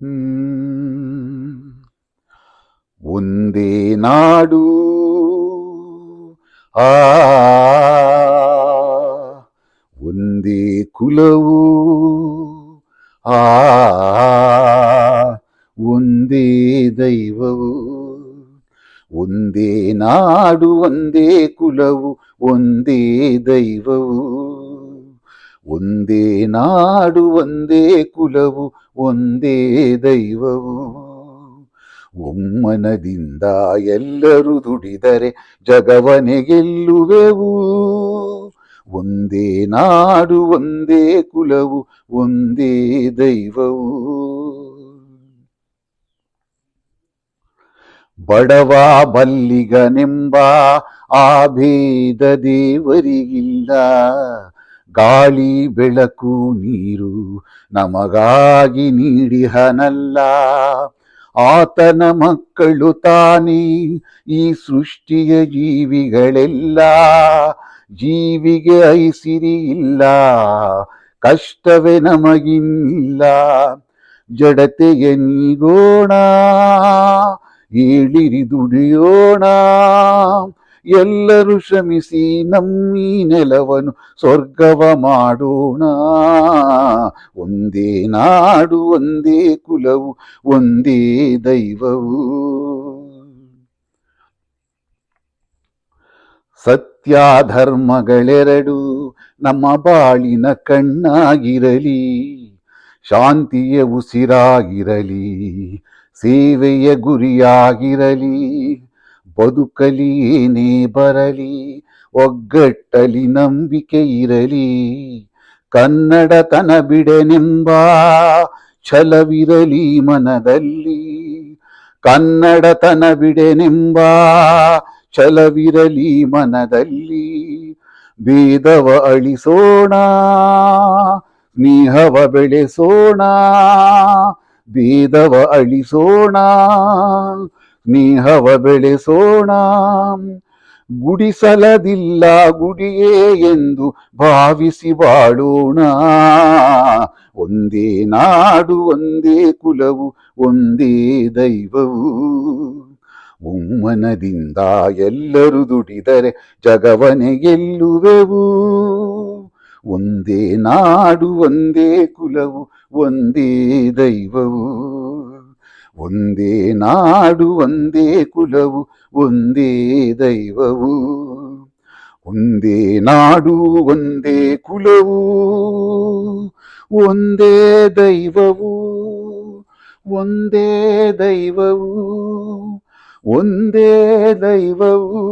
ಹ್ಮ್. ಒಂದೇ ನಾಡು ಆ ಒಂದೇ ಕುಲವು ಆ ಒಂದೇ ದೈವವು ಒಂದೇ ನಾಡು ಒಂದೇ ಕುಲವು ಒಂದೇ ದೈವವು ಒಂದೇ ನಾಡು, ಒಂದೇ ಕುಲವು, ಒಂದೇ ದೈವವು. ಒಮ್ಮನದಿಂದ ಎಲ್ಲರೂ ದುಡಿದರೆ ಜಗವನೆ ಗೆಲ್ಲುವೆವು. ಒಂದೇ ನಾಡು, ಒಂದೇ ಕುಲವು, ಒಂದೇ ದೈವವು. ಬಡವ ಬಲ್ಲಿಗನೆಂಬ ಆ ಭೇದ ದೇವರಿಗಿಲ್ಲ. ಗಾಳಿ ಬೆಳಕು ನೀರು ನಮಗಾಗಿ ನೀಡಿಹನಲ್ಲ. ಆತನ ಮಕ್ಕಳು ತಾನೇ ಈ ಸೃಷ್ಟಿಯ ಜೀವಿಗಳೆಲ್ಲ. ಜೀವಿಗೆ ಐಸಿರಿ ಇಲ್ಲ, ಕಷ್ಟವೇ ನಮಗಿಲ್ಲ ಜಡತೆಯ ನೀಗೋಣ, ಏಳಿರಿ ದುಡಿಯೋಣ. ಎಲ್ಲರೂ ಶ್ರಮಿಸಿ ನಮ್ಮಿ ನೆಲವನ್ನು ಸ್ವರ್ಗವ ಮಾಡೋಣ. ಒಂದೇ ನಾಡು, ಒಂದೇ ಕುಲವು, ಒಂದೇ ದೈವವು. ಸತ್ಯ ಧರ್ಮಗಳೆರಡು ನಮ್ಮ ಬಾಳಿನ ಕಣ್ಣಾಗಿರಲಿ, ಶಾಂತಿಯ ಉಸಿರಾಗಿರಲಿ, ಸೇವೆಯ ಗುರಿಯಾಗಿರಲಿ. ಬದುಕಲಿ ಏನೇ ಬರಲಿ, ಒಗ್ಗಟ್ಟಲಿ ನಂಬಿಕೆ ಇರಲಿ. ಕನ್ನಡತನ ಬಿಡೆನೆಂಬ ಛಲವಿರಲಿ ಮನದಲ್ಲಿ. ಕನ್ನಡತನ ಬಿಡೆನೆಂಬ ಛಲವಿರಲಿ ಮನದಲ್ಲಿ. ಭೇದವ ಅಳಿಸೋಣ, ಸ್ನೇಹವ ಬೆಳೆಸೋಣ, ಭೇದವ ಅಳಿಸೋಣ ಸ್ನೇಹವ ಬೆಳೆಸೋಣ. ಗುಡಿಸಲದಿಲ್ಲ ಗುಡಿಯೇ ಎಂದು ಭಾವಿಸಿ ಬಾಳೋಣ. ಒಂದೇ ನಾಡು, ಒಂದೇ ಕುಲವು, ಒಂದೇ ದೈವವು. ಉಮ್ಮನದಿಂದ ಎಲ್ಲರೂ ದುಡಿದರೆ ಜಗವನೆ ಗೆಲ್ಲುವೆವು. ಒಂದೇ ನಾಡು, ಒಂದೇ ಕುಲವು, ಒಂದೇ ದೈವವು. ಒಂದೇ ನಾಡು ಒಂದೇ ಕುಲವು ಒಂದೇ ದೈವವು ಒಂದೇ ನಾಡು ಒಂದೇ ಕುಲವು ಒಂದೇ ದೈವವು ಒಂದೇ ದೈವವು ಒಂದೇ ದೈವವು